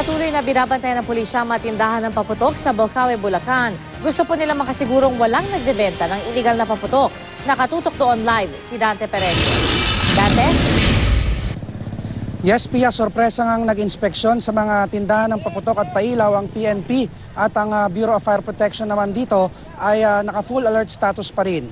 Patuloy na binabantayan ng pulisya ang matindahan ng paputok sa Bocaue, Bulacan. Gusto po nila makasigurong walang nagbebenta ng iligal na paputok. Nakatutok doon live si Dante Perez. Dante? Yes, Pia, sorpresa ngang nag-inspeksyon sa mga tindahan ng paputok at pailaw ang PNP at ang ah, Bureau of Fire Protection naman dito ay ah, naka-full alert status pa rin.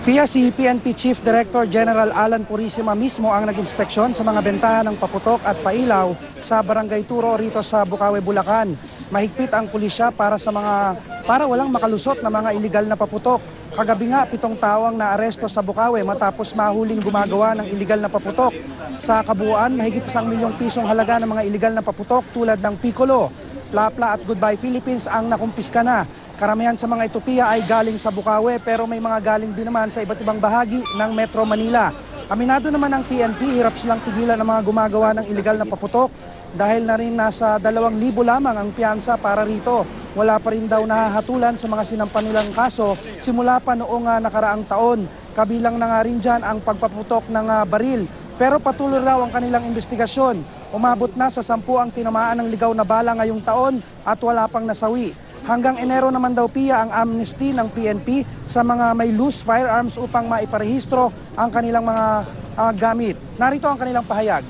Pia, si PNP Chief Director General Alan Purisima mismo ang nag-inspeksyon sa mga bentahan ng paputok at pailaw sa Barangay Turo rito sa Bukawe, Bulacan. Mahigpit ang pulisya para sa mga para walang makalusot na mga iligal na paputok. Kagabi nga, pitong tao ang naaresto sa Bukawe matapos mahuling gumagawa ng iligal na paputok. Sa kabuuan, mahigit isang milyong pisong halaga ng mga iligal na paputok tulad ng Piccolo, Plapla at Goodbye Philippines ang nakumpiska na. Karamihan sa mga itupiya ay galing sa Bukawe pero may mga galing din naman sa iba't ibang bahagi ng Metro Manila. Aminado naman ang PNP, hirap silang pigilan ng mga gumagawa ng iligal na paputok dahil na rin nasa 2,000 lamang ang piyansa para rito. Wala pa rin daw nahahatulan sa mga sinampan nilang kaso simula pa noong ah, nakaraang taon. Kabilang na nga rin dyan ang pagpaputok ng ah, baril. Pero patuloy raw ang kanilang investigasyon. Umabot na sa sampu ang tinamaan ng ligaw na bala ngayong taon at wala pang nasawi. Hanggang Enero naman daw piya ang amnesty ng PNP sa mga may loose firearms upang maiparehistro ang kanilang mga ah, gamit. Narito ang kanilang pahayag.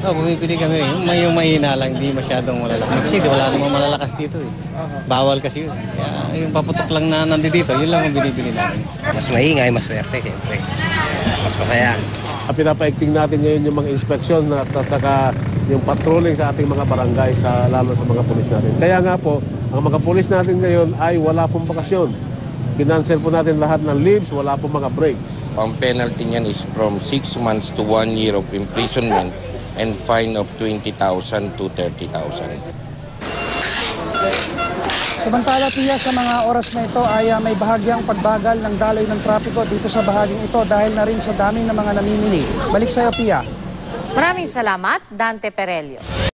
Oo, bumibili kami. Yung, may, yung mahina lang, hindi masyadong malalakas. Kasi wala namang malalakas dito eh. Bawal kasi yun. Kaya yung paputok lang na nandito, yun lang ang binibili namin. Mas maingay, mas swerte, siyempre. Mas masaya. Ang pinapaigting natin ngayon yung mga inspeksyon at saka yung patrolling sa ating mga barangay, sa, lalo sa mga pulis natin. Kaya nga po, ang mga pulis natin ngayon ay wala pong bakasyon. Kinansel po natin lahat ng leaves, wala pong mga breaks. Ang penalty niyan is from 6 months to 1 year of imprisonment and fine of 20,000 to 30,000. Samantala piya sa mga oras na ito ay ah, may bahagyang pagbagal ng daloy ng trapiko dito sa bahaging ito dahil na rin sa dami ng mga namimili. Balik sa iyo, Pia. Maraming salamat, Dante Perelio.